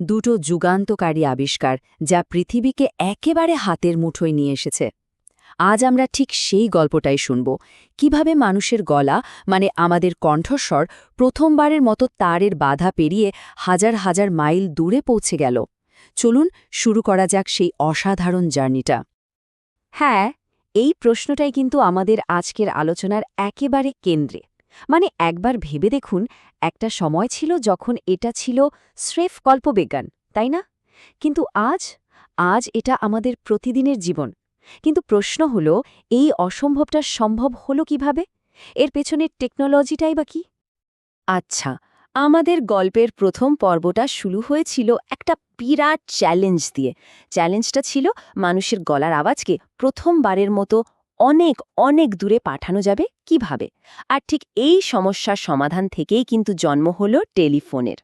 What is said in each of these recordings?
দুটো যুগান্তকারী আবিষ্কার যা পৃথিবীকে একেবারে হাতের মুঠোয় নিয়ে এসেছে। আজ আমরা ঠিক সেই গল্পটাই শুনব। কীভাবে মানুষের গলা মানে আমাদের কণ্ঠস্বর, প্রথমবারের মতো তারের বাধা পেরিয়ে হাজার হাজার মাইল দূরে পৌঁছে গেল। চলুন শুরু করা যাক সেই অসাধারণ জার্নিটা। হ্যাঁ এই প্রশ্নটাই কিন্তু আমাদের আজকের আলোচনার একেবারে কেন্দ্রে। মানে একবার ভেবে দেখুন, একটা সময় ছিল যখন এটা ছিল স্রেফ কল্পবিজ্ঞান, তাই না? কিন্তু আজ আজ এটা আমাদের প্রতিদিনের জীবন। কিন্তু প্রশ্ন হল, এই অসম্ভবটা সম্ভব হলো কীভাবে? এর পেছনের টেকনোলজিটাই বা কি? আচ্ছা আমাদের গল্পের প্রথম পর্বটা শুরু হয়েছিল একটা বিরাট চ্যালেঞ্জ দিয়ে। চ্যালেঞ্জটা ছিল মানুষের গলার আওয়াজকে প্রথমবারের মতো অনেক অনেক দূরে পাঠানো যাবে কীভাবে? আর ঠিক এই সমস্যার সমাধান থেকেই কিন্তু জন্ম হল টেলিফোনের।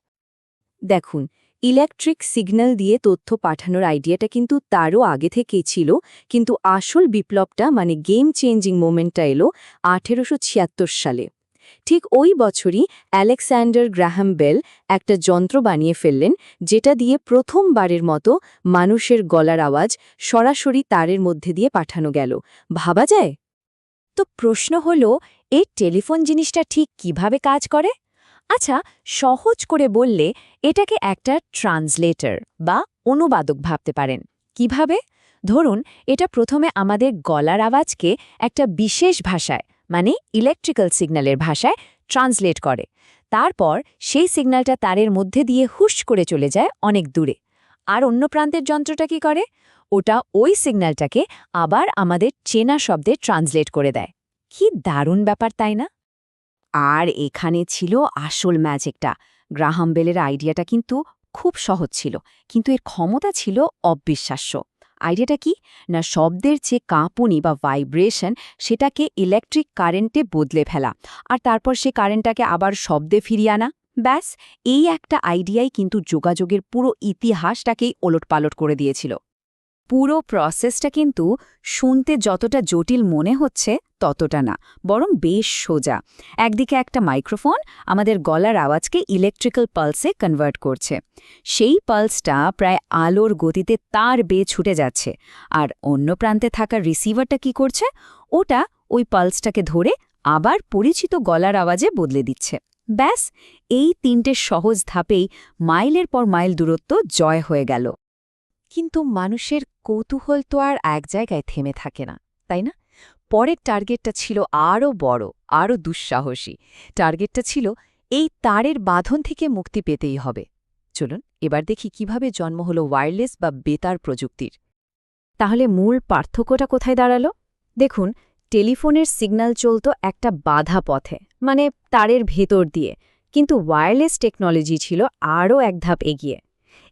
দেখুন, ইলেকট্রিক সিগন্যাল দিয়ে তথ্য পাঠানোর আইডিয়াটা কিন্তু তারও আগে থেকেই ছিল, কিন্তু আসল বিপ্লবটা মানে গেম চেঞ্জিং মোমেন্টটা এলো আঠেরোশো ছিয়াত্তর সালে। ঠিক ওই বছরই অ্যালেকস্যান্ডার গ্রাহাম বেল একটা যন্ত্র বানিয়ে ফেললেন, যেটা দিয়ে প্রথমবারের মতো মানুষের গলার আওয়াজ সরাসরি তারের মধ্যে দিয়ে পাঠানো গেল। ভাবা যায়? তো প্রশ্ন হল এই টেলিফোন জিনিসটা ঠিক কীভাবে কাজ করে? আচ্ছা সহজ করে বললে এটাকে একটা ট্রান্সলেটর বা অনুবাদক ভাবতে পারেন। কীভাবে? ধরুন, এটা প্রথমে আমাদের গলার আওয়াজকে একটা বিশেষ ভাষায় মানে ইলেকট্রিক্যাল সিগন্যালের ভাষায় ট্রান্সলেট করে। তারপর সেই সিগন্যালটা তারের মধ্যে দিয়ে হুশ করে চলে যায় অনেক দূরে। আর অন্য প্রান্তের যন্ত্রটা কি করে? ওটা ওই সিগন্যালটাকে আবার আমাদের চেনা শব্দে ট্রান্সলেট করে দেয়। কি দারুণ ব্যাপার, তাই না? আর এখানে ছিল আসল ম্যাজিকটা গ্রাহাম বেলের আইডিয়াটা কিন্তু খুব সহজ ছিল, কিন্তু এর ক্ষমতা ছিল অবিশ্বাস্য। আইডিয়াটা কি? না, শব্দের যে কাঁপুনি বা ভাইব্রেশন সেটাকে ইলেকট্রিক কারেন্টে বদলে ফেলা। আর তারপর সে কারেন্টটাকে আবার শব্দে ফিরিয়ে আনা। ব্যাস, এই একটা আইডিয়াই কিন্তু যোগাযোগের পুরো ইতিহাসটাকেই ওলটপালট করে দিয়েছিল। পুরো প্রসেসটা কিন্তু শুনতে যতটা জটিল মনে হচ্ছে, ততটা না, বরং বেশ সোজা। একদিকে একটা মাইক্রোফোন আমাদের গলার আওয়াজকে ইলেকট্রিক্যাল পালসে কনভার্ট করছে। সেই পালসটা প্রায় আলোর গতিতে তার বেয়ে ছুটে যাচ্ছে। আর অন্য প্রান্তে থাকা রিসিভারটা কি করছে? ওটা ওই পালসটাকে ধরে আবার পরিচিত গলার আওয়াজে বদলে দিচ্ছে। ব্যাস, এই তিনটে সহজ ধাপেই মাইলের পর মাইল দূরত্ব জয় হয়ে গেল। কিন্তু মানুষের কৌতূহল তো আর এক জায়গায় থেমে থাকে না, তাই না? পরের টার্গেটটা ছিল আরও বড়, আরও দুঃসাহসী। টার্গেটটা ছিল এই তারের বাঁধন থেকে মুক্তি পেতেই হবে। চলুন, এবার দেখি কীভাবে জন্ম হলো ওয়্যারলেস বা বেতার প্রযুক্তির। তাহলে মূল পার্থক্যটা কোথায় দাঁড়াল? দেখুন, টেলিফোনের সিগন্যাল চলত একটা বাধা পথে মানে তারের ভেতর দিয়ে। কিন্তু ওয়্যারলেস টেকনোলজি ছিল আরও এক ধাপ এগিয়ে।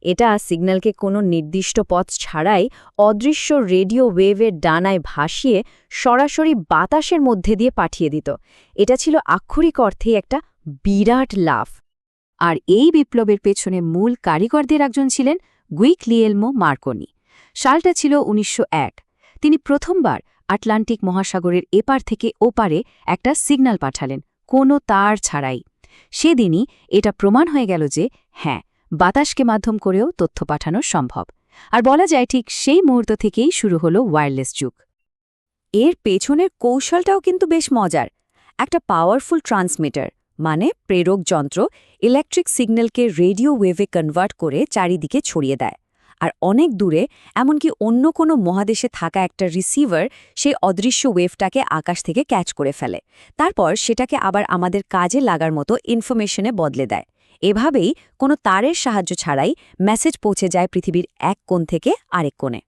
এটা সিগন্যালকে কোনো নির্দিষ্ট পথ ছাড়াই অদৃশ্য রেডিও ওয়েভের ডানায় ভাসিয়ে সরাসরি বাতাসের মধ্যে দিয়ে পাঠিয়ে দিত। এটা ছিল আক্ষরিক অর্থে একটা বিরাট লাভ আর এই বিপ্লবের পেছনে মূল কারিগরদের একজন ছিলেন গুইকলিয়েলমো মার্কনি। সালটা ছিল উনিশশো তিনি প্রথমবার আটলান্টিক মহাসাগরের এপার থেকে ওপারে একটা সিগন্যাল পাঠালেন, কোনো তার ছাড়াই। সেদিনই এটা প্রমাণ হয়ে গেল যে হ্যাঁ বাতাসকে মাধ্যম করেও তথ্য পাঠানো সম্ভব। আর বলা যায় ঠিক সেই মুহূর্ত থেকেই শুরু হলো ওয়্যারলেস যুগ। এর পেছনের কৌশলটাও কিন্তু বেশ মজার। একটা পাওয়ারফুল ট্রান্সমিটার মানে প্রেরক যন্ত্র ইলেকট্রিক সিগন্যালকে রেডিও ওয়েভে কনভার্ট করে চারিদিকে ছড়িয়ে দেয়। আর অনেক দূরে, এমনকি অন্য কোনো মহাদেশে থাকা একটা রিসিভার সেই অদৃশ্য ওয়েভটাকে আকাশ থেকে ক্যাচ করে ফেলে। তারপর সেটাকে আবার আমাদের কাজে লাগার মতো ইনফরমেশনে বদলে দেয়। এভাবেই কোনো তারের সাহায্য ছাড়াই মেসেজ পৌঁছে যায় পৃথিবীর এক কোণ থেকে আরেক কোণে।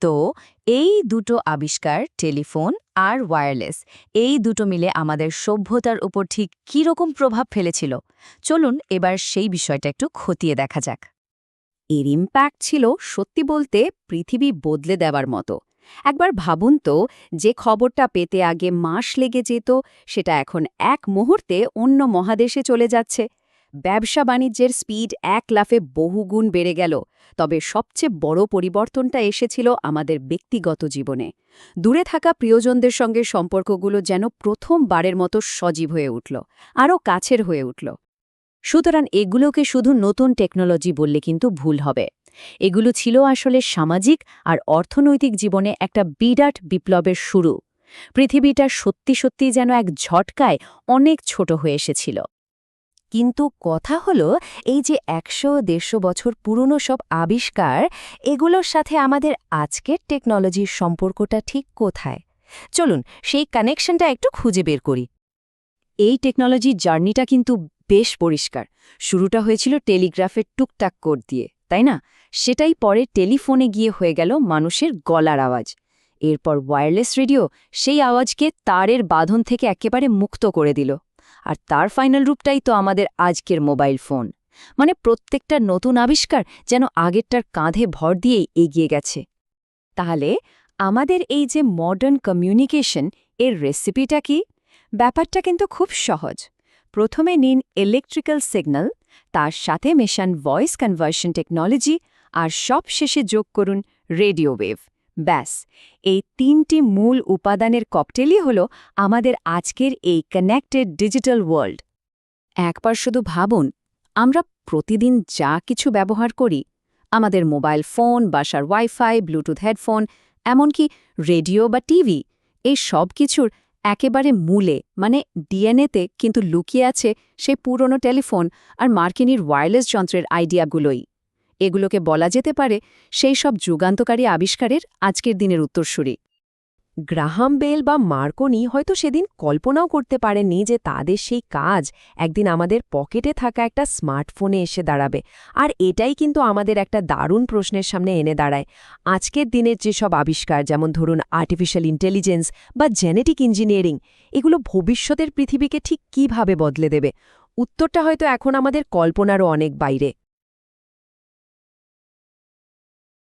তো এই দুটো আবিষ্কার, টেলিফোন আর ওয়্যারলেস এই দুটো মিলে আমাদের সভ্যতার উপর ঠিক কীরকম প্রভাব ফেলেছিল? চলুন এবার সেই বিষয়টা একটু খতিয়ে দেখা যাক। এর ইম্প্যাক্ট ছিল সত্যি বলতে পৃথিবী বদলে দেওয়ার মতো। একবার ভাবুন তো, যে খবরটা পেতে আগে মাস লেগে যেত, সেটা এখন এক মুহূর্তে অন্য মহাদেশে চলে যাচ্ছে। ব্যবসা বাণিজ্যের স্পিড এক লাফে বহুগুণ বেড়ে গেল, তবে সবচেয়ে বড় পরিবর্তনটা এসেছিল আমাদের ব্যক্তিগত জীবনে। দূরে থাকা প্রিয়জনদের সঙ্গে সম্পর্কগুলো যেন প্রথমবারের মতো সজীব হয়ে উঠল, আরও কাছের হয়ে উঠল। সুতরাং এগুলোকে শুধু নতুন টেকনোলজি বললে কিন্তু ভুল হবে। এগুলো ছিল আসলে সামাজিক আর অর্থনৈতিক জীবনে একটা বিরাট বিপ্লবের শুরু। পৃথিবীটা সত্যি সত্যি যেন এক ঝটকায় অনেক ছোট হয়ে এসেছিল। কিন্তু কথা হলো, এই যে একশো, দেড়শো বছর পুরনো সব আবিষ্কার, এগুলোর সাথে আমাদের আজকের টেকনোলজির সম্পর্কটা ঠিক কোথায়? চলুন, সেই কানেকশনটা একটু খুঁজে বের করি। এই টেকনোলজির জার্নিটা কিন্তু বেশ পরিষ্কার। শুরুটা হয়েছিল টেলিগ্রাফের টুকটাক কোড দিয়ে, তাই না? সেটাই পরে টেলিফোনে গিয়ে হয়ে গেল মানুষের গলার আওয়াজ। এরপর ওয়্যারলেস রেডিও সেই আওয়াজকে তারের বাঁধন থেকে একেবারে মুক্ত করে দিল। আর তার ফাইনাল রূপটাই তো আমাদের আজকের মোবাইল ফোন মানে প্রত্যেকটা নতুন আবিষ্কার যেন আগেরটার কাঁধে ভর দিয়েই এগিয়ে গেছে। তাহলে আমাদের এই যে মডার্ন কমিউনিকেশন এর রেসিপিটা কি? ব্যাপারটা কিন্তু খুব সহজ। প্রথমে নিন ইলেকট্রিক্যাল সিগন্যাল তার সাথে মেশান ভয়েস কনভার্সন টেকনোলজি আর সব শেষে যোগ করুন রেডিও ওয়েভ ব্যাস, এই তিনটি মূল উপাদানের ককটেলই হল আমাদের আজকের এই কানেক্টেড ডিজিটাল ওয়ার্ল্ড একবার শুধু ভাবুন, আমরা প্রতিদিন যা কিছু ব্যবহার করি, আমাদের মোবাইল ফোন, বাসার ওয়াইফাই, ব্লুটুথ হেডফোন, এমনকি রেডিও বা টিভি, এই সব কিছুর একেবারে মূলে মানে ডিএনএতে কিন্তু লুকিয়ে আছে সেই পুরনো টেলিফোন আর মার্কিনীর ওয়্যারলেস যন্ত্রের আইডিয়াগুলোই এগুলোকে বলা যেতে পারে সেই সব যুগান্তকারী আবিষ্কারের আজকের দিনের উত্তরসূরি। গ্রাহাম বেল বা মার্কনি হয়তো সেদিন কল্পনাও করতে পারেননি যে তাদের সেই কাজ একদিন আমাদের পকেটে থাকা একটা স্মার্টফোনে এসে দাঁড়াবে। আর এটাই কিন্তু আমাদের একটা দারুণ প্রশ্নের সামনে এনে দাঁড়ায়। আজকের দিনের যেসব আবিষ্কার, যেমন ধরুন আর্টিফিশিয়াল ইন্টেলিজেন্স বা জেনেটিক ইঞ্জিনিয়ারিং এগুলো ভবিষ্যতের পৃথিবীকে ঠিক কীভাবে বদলে দেবে? উত্তরটা হয়তো এখন আমাদের কল্পনারও অনেক বাইরে।